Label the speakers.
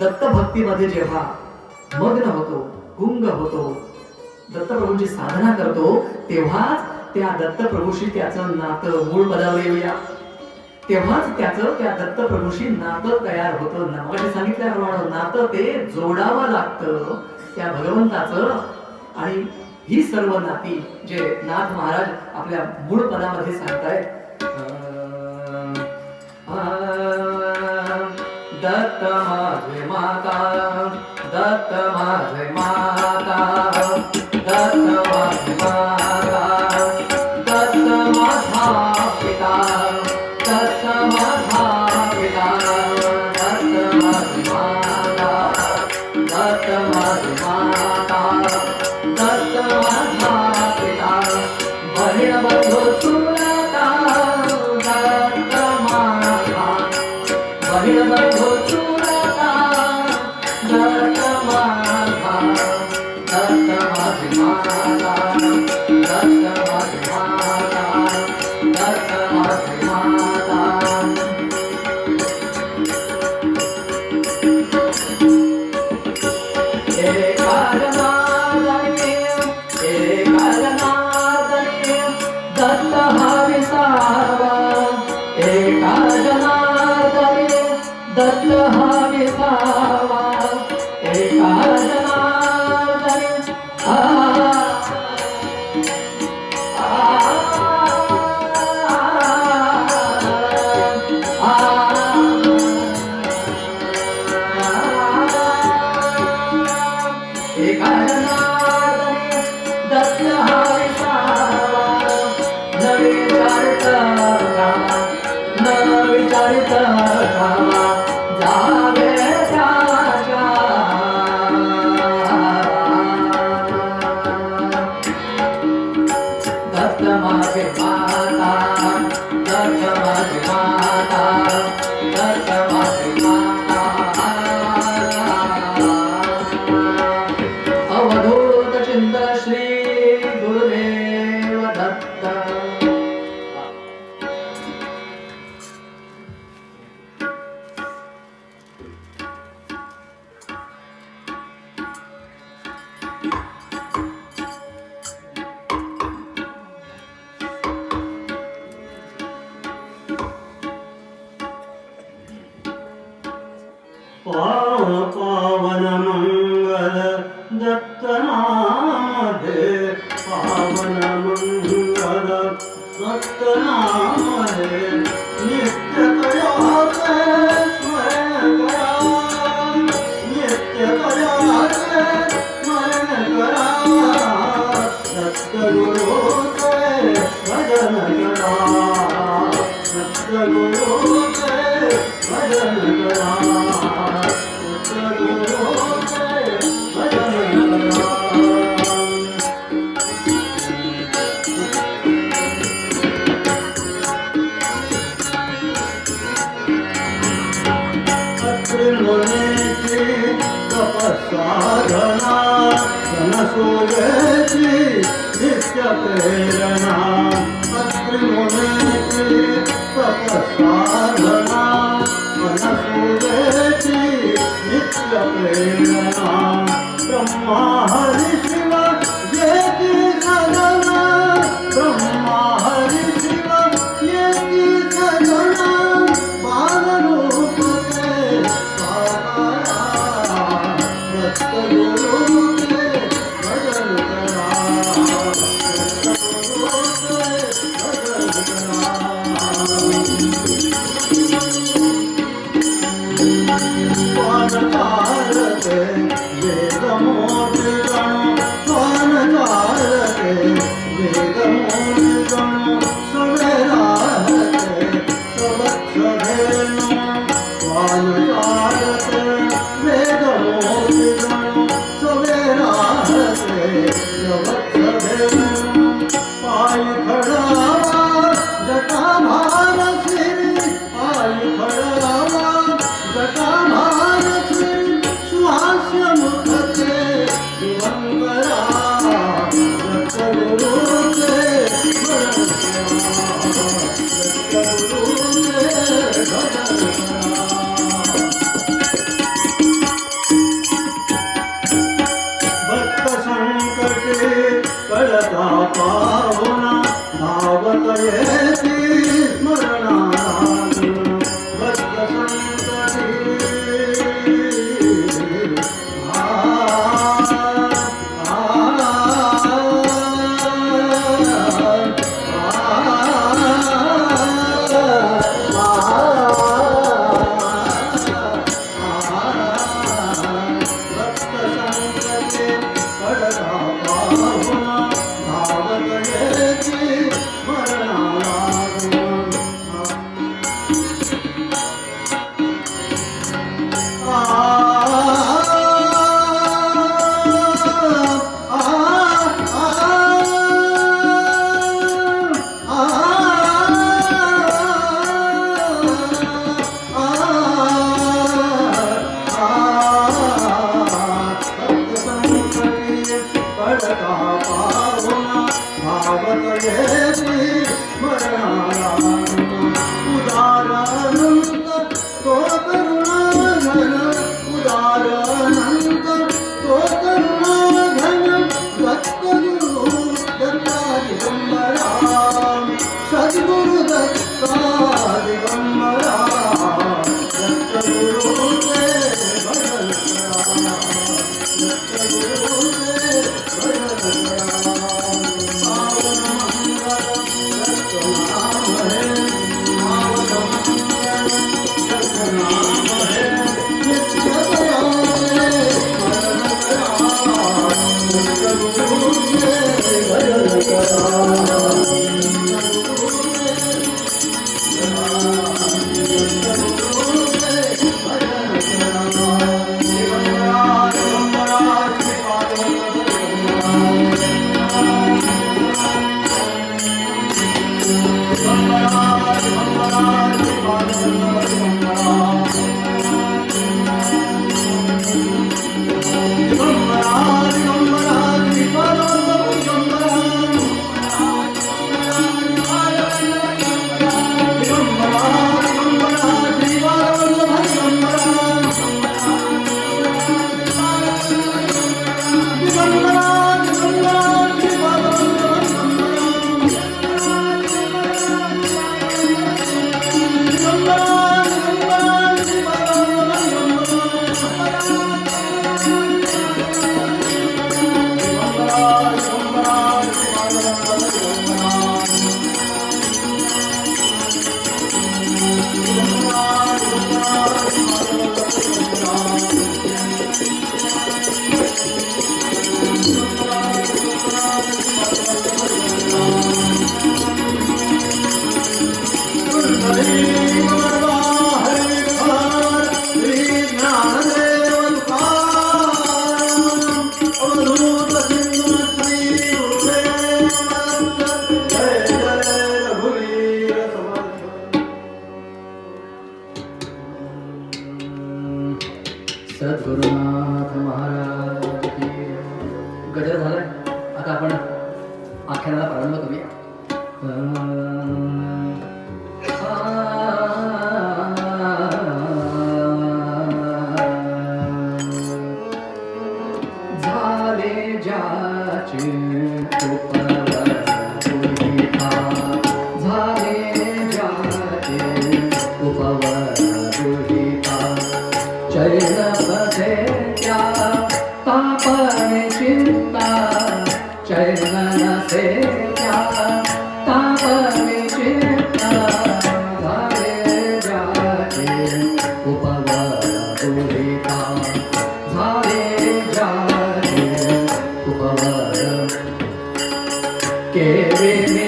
Speaker 1: दत्तभक्तीमध्ये जेव्हा मग्न होतो गुंग होतो दत्तप्रभूंची साधना करतो तेव्हाच त्या दत्तप्रभूशी त्याचं नातं मूळ पदावर तेव्हाच त्याचं त्या दत्तप्रभूशी नातं तयार होतं. नावाने सांगितल्याप्रमाणे नातं ते जोडावं लागतं त्या भगवंताचं. आणि ही सर्व नाती जे नाथ महाराज आपल्या मूळ पदामध्ये सांगतायत दत्त माझे माता दत्त माझे माता दत्त 人。चैन बसे त्या तापने चिंता चैन नसे त्या तापने चिंता झाले ज्याचे उपवर दुहिता झाले ज्याचे उपवर केविने